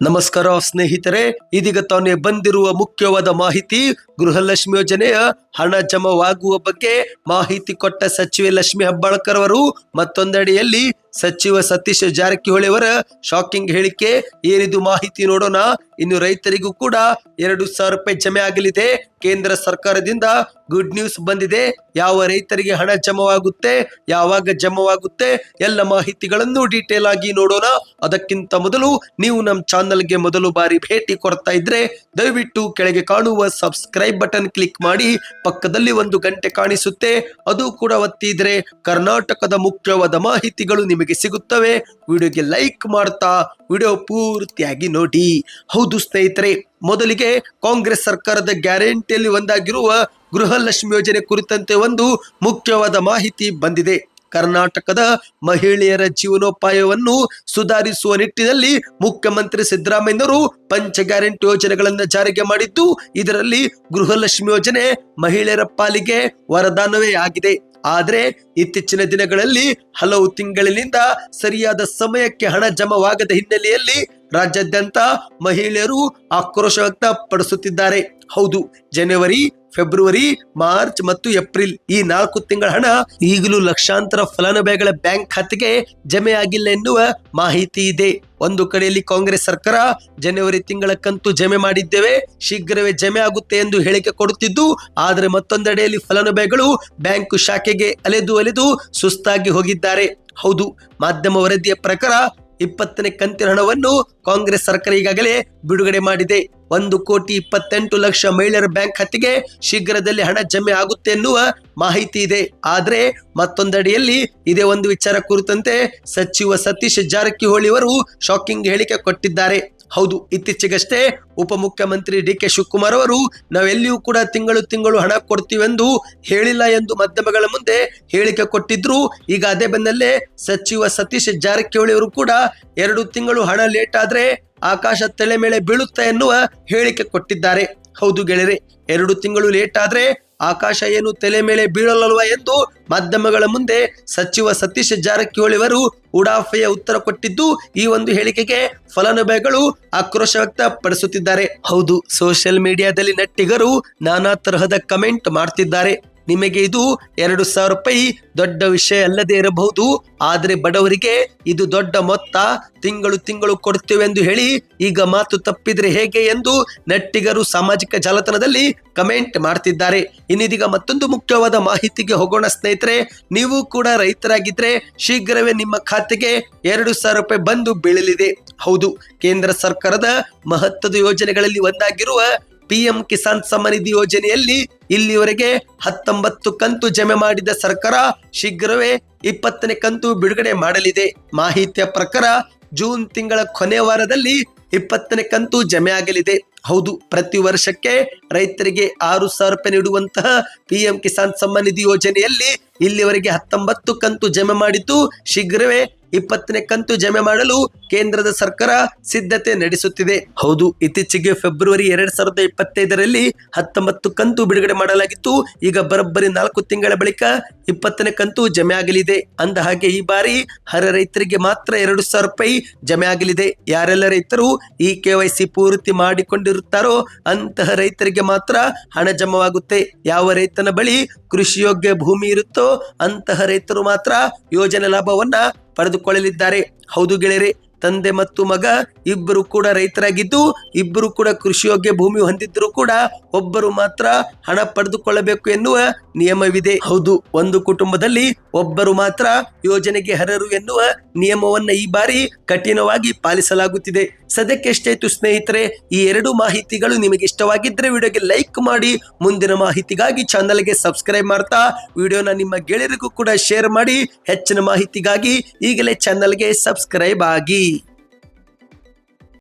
ನಮಸ್ಕಾರ ಸ್ನೇಹಿತರೆ, ಇದೀಗ ತಾನೇ ಬಂದಿರುವ ಮುಖ್ಯವಾದ ಮಾಹಿತಿ, ಗೃಹಲಕ್ಷ್ಮಿ ಯೋಜನೆಯ ಹಣ ಜಮವಾಗುವ ಬಗ್ಗೆ ಮಾಹಿತಿ ಕೊಟ್ಟ ಸಚಿವೆ ಲಕ್ಷ್ಮಿ ಹೆಬ್ಬಾಳ್ಕರ್ ಅವರು ಮತ್ತೊಂದೆಡೆಯಲ್ಲಿ ಸಚಿವ ಸತೀಶ್ ಜಾರಕಿಹೊಳಿ ಅವರ ಶಾಕಿಂಗ್ ಹೇಳಿಕೆ, ಏನಿದು ಮಾಹಿತಿ ನೋಡೋಣ. ಇನ್ನು ರೈತರಿಗೂ ಕೂಡ ಎರಡು ಸಾವಿರ ರೂಪಾಯಿ ಜಮೆ ಆಗಲಿದೆ. ಕೇಂದ್ರ ಸರ್ಕಾರದಿಂದ ಗುಡ್ ನ್ಯೂಸ್ ಬಂದಿದೆ. ಯಾವ ರೈತರಿಗೆ ಹಣ ಜಮವಾಗುತ್ತೆ, ಯಾವಾಗ ಜಮವಾಗುತ್ತೆ, ಎಲ್ಲ ಮಾಹಿತಿಗಳನ್ನು ಡೀಟೇಲ್ ಆಗಿ ನೋಡೋಣ. ಅದಕ್ಕಿಂತ ಮೊದಲು ನೀವು ನಮ್ಮ ಚಾನಲ್ಗೆ ಮೊದಲು ಬಾರಿ ಭೇಟಿ ಕೊಡ್ತಾ ಇದ್ರೆ ದಯವಿಟ್ಟು ಕೆಳಗೆ ಕಾಣುವ ಸಬ್ಸ್ಕ್ರೈಬ್ ಬಟನ್ ಕ್ಲಿಕ್ ಮಾಡಿ. ಪಕ್ಕದಲ್ಲಿ ಒಂದು ಗಂಟೆ ಕಾಣಿಸುತ್ತೆ. ಅದು ಕೂಡ ಒತ್ತಿದ್ರೆ ಕರ್ನಾಟಕದ ಮುಖ್ಯವಾದ ಮಾಹಿತಿಗಳು ನಿಮಗೆ ಸಿಗುತ್ತವೆ? ವಿಡಿಯೋಗೆ ಲೈಕ್ ಮಾಡ್ತಾ, ವಿಡಿಯೋ ಪೂರ್ತಿಯಾಗಿ ನೋಡಿ. ಹೌದು ಸ್ನೇಹಿತರೆ, ಮೊದಲಿಗೆ ಕಾಂಗ್ರೆಸ್ ಸರ್ಕಾರದ ಗ್ಯಾರಂಟಿಯಲ್ಲಿ ಒಂದಾಗಿರುವ ಗೃಹಲಕ್ಷ್ಮಿ ಯೋಜನೆ ಕುರಿತಂತೆ ಒಂದು ಮುಖ್ಯವಾದ ಮಾಹಿತಿ ಬಂದಿದೆ. ಕರ್ನಾಟಕದ ಮಹಿಳೆಯರ ಜೀವನೋಪಾಯವನ್ನು ಸುಧಾರಿಸುವ ನಿಟ್ಟಿನಲ್ಲಿ ಮುಖ್ಯಮಂತ್ರಿ ಸಿದ್ದರಾಮಯ್ಯನವರು ಪಂಚ ಗ್ಯಾರಂಟಿ ಯೋಜನೆಗಳನ್ನು ಜಾರಿಗೆ ಮಾಡಿದ್ದು, ಇದರಲ್ಲಿ ಗೃಹಲಕ್ಷ್ಮಿ ಯೋಜನೆ ಮಹಿಳೆಯರ ಪಾಲಿಗೆ ವರದಾನವೇ ಆಗಿದೆ. ಆದರೆ ಇತ್ತೀಚಿನ ದಿನಗಳಲ್ಲಿ ಹಲವು ತಿಂಗಳಿನಿಂದ ಸರಿಯಾದ ಸಮಯಕ್ಕೆ ಹಣ ಜಮವಾಗದ ಹಿನ್ನೆಲೆಯಲ್ಲಿ ರಾಜ್ಯಾದ್ಯಂತ ಮಹಿಳೆಯರು ಆಕ್ರೋಶ ವ್ಯಕ್ತಪಡಿಸುತ್ತಿದ್ದಾರೆ. ಹೌದು, ಜನವರಿ ಫೆಬ್ರವರಿ ಮಾರ್ಚ್ ಮತ್ತು ಏಪ್ರಿಲ್ ಈ ನಾಲ್ಕು ತಿಂಗಳ ಹಣ ಈಗಲೂ ಲಕ್ಷಾಂತರ ಫಲಾನುಭವಿಗಳ ಬ್ಯಾಂಕ್ ಖಾತೆಗೆ ಜಮೆ ಆಗಿಲ್ಲ ಎನ್ನುವ ಮಾಹಿತಿ ಇದೆ. ಒಂದು ಕಡೆಯಲ್ಲಿ ಕಾಂಗ್ರೆಸ್ ಸರ್ಕಾರ ಜನವರಿ ತಿಂಗಳ ಕಂತು ಜಮೆ ಮಾಡಿದ್ದೇವೆ, ಶೀಘ್ರವೇ ಜಮೆ ಆಗುತ್ತೆ ಎಂದು ಹೇಳಿಕೆ ಕೊಡುತ್ತಿದ್ದು, ಆದರೆ ಮತ್ತೊಂದೆಡೆಯಲ್ಲಿ ಫಲಾನುಭವಿಗಳು ಬ್ಯಾಂಕ್ ಶಾಖೆಗೆ ಅಲೆದು ಅಲೆದು ಸುಸ್ತಾಗಿ ಹೋಗಿದ್ದಾರೆ. ಹೌದು, ಮಾಧ್ಯಮ ವರದಿಯ ಪ್ರಕಾರ ಇಪ್ಪತ್ತನೇ ಕಂತಿನ ಹಣವನ್ನು ಕಾಂಗ್ರೆಸ್ ಸರ್ಕಾರ ಈಗಾಗಲೇ ಬಿಡುಗಡೆ ಮಾಡಿದೆ. ಒಂದು ಕೋಟಿ ಇಪ್ಪತ್ತೆಂಟು ಲಕ್ಷ ಮಹಿಳೆಯರ ಬ್ಯಾಂಕ್ ಖಾತೆಗೆ ಶೀಘ್ರದಲ್ಲಿ ಹಣ ಜಮೆ ಆಗುತ್ತೆ ಎನ್ನುವ ಮಾಹಿತಿ ಇದೆ. ಆದರೆ ಮತ್ತೊಂದಡಿಯಲ್ಲಿ ಇದೇ ಒಂದು ವಿಚಾರ ಕುರಿತಂತೆ ಸಚಿವ ಸತೀಶ್ ಜಾರಕಿಹೊಳಿ ಅವರು ಶಾಕಿಂಗ್ ಹೇಳಿಕೆ ಕೊಟ್ಟಿದ್ದಾರೆ. ಹೌದು, ಇತ್ತೀಚೆಗಷ್ಟೇ ಉಪಮುಖ್ಯಮಂತ್ರಿ ಡಿ ಕೆ ಶಿವಕುಮಾರ್ ಅವರು ನಾವೆಲ್ಲಿಯೂ ಕೂಡ ತಿಂಗಳು ತಿಂಗಳು ಹಣ ಕೊಡ್ತೀವೆಂದು ಹೇಳಿಲ್ಲ ಎಂದು ಮಾಧ್ಯಮಗಳ ಮುಂದೆ ಹೇಳಿಕೆ ಕೊಟ್ಟಿದ್ರು. ಈಗ ಅದೇ ಬೆನ್ನಲ್ಲೇ ಸಚಿವ ಸತೀಶ್ ಜಾರಕಿಹೊಳಿ ಅವರು ಕೂಡ ಎರಡು ತಿಂಗಳು ಹಣ ಲೇಟ್ ಆದ್ರೆ ಆಕಾಶ ತಲೆ ಮೇಲೆ ಬೀಳುತ್ತೆ ಎನ್ನುವ ಹೇಳಿಕೆ ಕೊಟ್ಟಿದ್ದಾರೆ. ಹೌದು ಗೆಳೆಯರೆ, ಎರಡು ತಿಂಗಳು ಲೇಟ್ ಆದ್ರೆ ಆಕಾಶ ಏನು ತಲೆ ಮೇಲೆ ಬೀಳಲಲ್ವ ಎಂದು ಮಾಧ್ಯಮಗಳ ಮುಂದೆ ಸಚಿವ ಸತೀಶ್ ಜಾರಕಿಹೊಳಿ ಅವರು ಉಡಾಫೆಯ ಉತ್ತರ ಕೊಟ್ಟಿದ್ದು ಈ ಒಂದು ಹೇಳಿಕೆಗೆ ಫಲಾನುಭವಿಗಳು ಆಕ್ರೋಶ ವ್ಯಕ್ತಪಡಿಸುತ್ತಿದ್ದಾರೆ. ಹೌದು, ಸೋಷಿಯಲ್ ಮೀಡಿಯಾದಲ್ಲಿ ನಟ್ಟಿಗರು ನಾನಾ ತರಹದ ಕಮೆಂಟ್ ಮಾಡ್ತಿದ್ದಾರೆ. ನಿಮಗೆ ಇದು ಎರಡು ಸಾವಿರ ರೂಪಾಯಿ ದೊಡ್ಡ ವಿಷಯ ಅಲ್ಲದೆ ಇರಬಹುದು. ಆದರೆ ಬಡವರಿಗೆ ಇದು ದೊಡ್ಡ ಮೊತ್ತ. ತಿಂಗಳು ತಿಂಗಳು ಕೊಡ್ತೇವೆ ಎಂದು ಹೇಳಿ ಈಗ ಮಾತು ತಪ್ಪಿದ್ರೆ ಹೇಗೆ ಎಂದು ನೆಟ್ಟಿಗರು ಸಾಮಾಜಿಕ ಜಾಲತಾಣದಲ್ಲಿ ಕಮೆಂಟ್ ಮಾಡ್ತಿದ್ದಾರೆ. ಇನ್ನಿದೀಗ ಮತ್ತೊಂದು ಮುಖ್ಯವಾದ ಮಾಹಿತಿಗೆ ಹೋಗೋಣ ಸ್ನೇಹಿತರೆ, ನೀವು ಕೂಡ ರೈತರಾಗಿದ್ರೆ ಶೀಘ್ರವೇ ನಿಮ್ಮ ಖಾತೆಗೆ ಎರಡು ಸಾವಿರ ರೂಪಾಯಿ ಬಂದು ಬೀಳಲಿದೆ. ಹೌದು, ಕೇಂದ್ರ ಸರ್ಕಾರದ ಮಹತ್ವದ ಯೋಜನೆಗಳಲ್ಲಿ ಒಂದಾಗಿರುವ ಪಿಎಂ ಕಿಸಾನ್ ಸಮ್ಮಾನ್ ನಿಧಿ ಯೋಜನೆಯಲ್ಲಿ ಇಲ್ಲಿವರೆಗೆ ಹತ್ತೊಂಬತ್ತು ಕಂತು ಜಮೆ ಮಾಡಿದ ಸರ್ಕಾರ ಶೀಘ್ರವೇ ಇಪ್ಪತ್ತನೇ ಕಂತು ಬಿಡುಗಡೆ ಮಾಡಲಿದೆ. ಮಾಹಿತಿಯ ಪ್ರಕಾರ ಜೂನ್ ತಿಂಗಳ ಕೊನೆ ವಾರದಲ್ಲಿ ಇಪ್ಪತ್ತನೇ ಕಂತು ಜಮೆ ಆಗಲಿದೆ. ಹೌದು, ಪ್ರತಿ ವರ್ಷಕ್ಕೆ ರೈತರಿಗೆ ಆರು ಸಾವಿರ ರೂಪಾಯಿ ನೀಡುವಂತಹ ಪಿಎಂ ಕಿಸಾನ್ ಸಮ್ಮಾನ್ ನಿಧಿ ಯೋಜನೆಯಲ್ಲಿ ಇಲ್ಲಿವರೆಗೆ ಹತ್ತೊಂಬತ್ತು ಕಂತು ಜಮೆ ಮಾಡಿತು ಶೀಘ್ರವೇ ಇಪ್ಪತ್ತನೇ ಕಂತು ಜಮೆ ಮಾಡಲು ಕೇಂದ್ರದ ಸರ್ಕಾರ ಸಿದ್ಧತೆ ನಡೆಸುತ್ತಿದೆ. ಹೌದು, ಇತ್ತೀಚೆಗೆ ಫೆಬ್ರವರಿ ಎರಡ್ ಸಾವಿರದ ಇಪ್ಪತ್ತೈದರಲ್ಲಿ ಹತ್ತೊಂಬತ್ತು ಕಂತು ಬಿಡುಗಡೆ ಮಾಡಲಾಗಿತ್ತು. ಈಗ ಬರೋಬ್ಬರಿ ನಾಲ್ಕು ತಿಂಗಳ ಬಳಿಕ ಇಪ್ಪತ್ತನೇ ಕಂತು ಜಮೆ ಆಗಲಿದೆ. ಅಂದ ಹಾಗೆ ಈ ಬಾರಿ ಹರ ರೈತರಿಗೆ ಮಾತ್ರ ಎರಡು ಸಾವಿರ ರೂಪಾಯಿ ಜಮೆ ಆಗಲಿದೆ. ಯಾರೆಲ್ಲ ರೈತರು ಈ ಕೆವೈಸಿ ಪೂರ್ತಿ ಮಾಡಿಕೊಂಡಿರುತ್ತಾರೋ ಅಂತಹ ರೈತರಿಗೆ ಮಾತ್ರ ಹಣ ಜಮವಾಗುತ್ತೆ. ಯಾವ ರೈತನ ಬಳಿ ಕೃಷಿ ಯೋಗ್ಯ ಭೂಮಿ ಇರುತ್ತೋ ಅಂತಹ ರೈತರು ಮಾತ್ರ ಯೋಜನೆ ಲಾಭವನ್ನ ಪಡೆದುಕೊಳ್ಳಲಿದ್ದಾರೆ. ಹೌದು ಗೆಳೆಯರೆ ತಂದೆ ಮತ್ತು ಮಗ ಇಬ್ಬರು ಕೂಡ ರೈತರಾಗಿದ್ದು, ಇಬ್ಬರು ಕೂಡ ಕೃಷಿಯೋಗ್ಯ ಭೂಮಿ ಹೊಂದಿದ್ದರೂ ಕೂಡ ಒಬ್ಬರು ಮಾತ್ರ ಹಣ ಪಡೆದುಕೊಳ್ಳಬೇಕು ಎನ್ನುವ ನಿಯಮವಿದೆ. ಹೌದು, ಒಂದು ಕುಟುಂಬದಲ್ಲಿ ಒಬ್ಬರು ಮಾತ್ರ ಯೋಜನೆಗೆ ಹರರು ಎನ್ನುವ ನಿಯಮವನ್ನ ಈ ಬಾರಿ ಕಠಿಣವಾಗಿ ಪಾಲಿಸಲಾಗುತ್ತಿದೆ. ಸದ್ಯಕ್ಕೆ ಎಷ್ಟಾಯ್ತು ಸ್ನೇಹಿತರೆ, ಈ ಎರಡು ಮಾಹಿತಿಗಳು ನಿಮಗೆ ಇಷ್ಟವಾಗಿದ್ದರೆ ವಿಡಿಯೋಗೆ ಲೈಕ್ ಮಾಡಿ, ಮುಂದಿನ ಮಾಹಿತಿಗಾಗಿ ಚಾನಲ್ಗೆ ಸಬ್ಸ್ಕ್ರೈಬ್ ಮಾಡ್ತಾ, ವಿಡಿಯೋನ ನಿಮ್ಮ ಗೆಳೆಯರಿಗೂ ಕೂಡ ಶೇರ್ ಮಾಡಿ, ಹೆಚ್ಚಿನ ಮಾಹಿತಿಗಾಗಿ ಈಗಲೇ ಚಾನಲ್ಗೆ ಸಬ್ಸ್ಕ್ರೈಬ್ ಆಗಿ.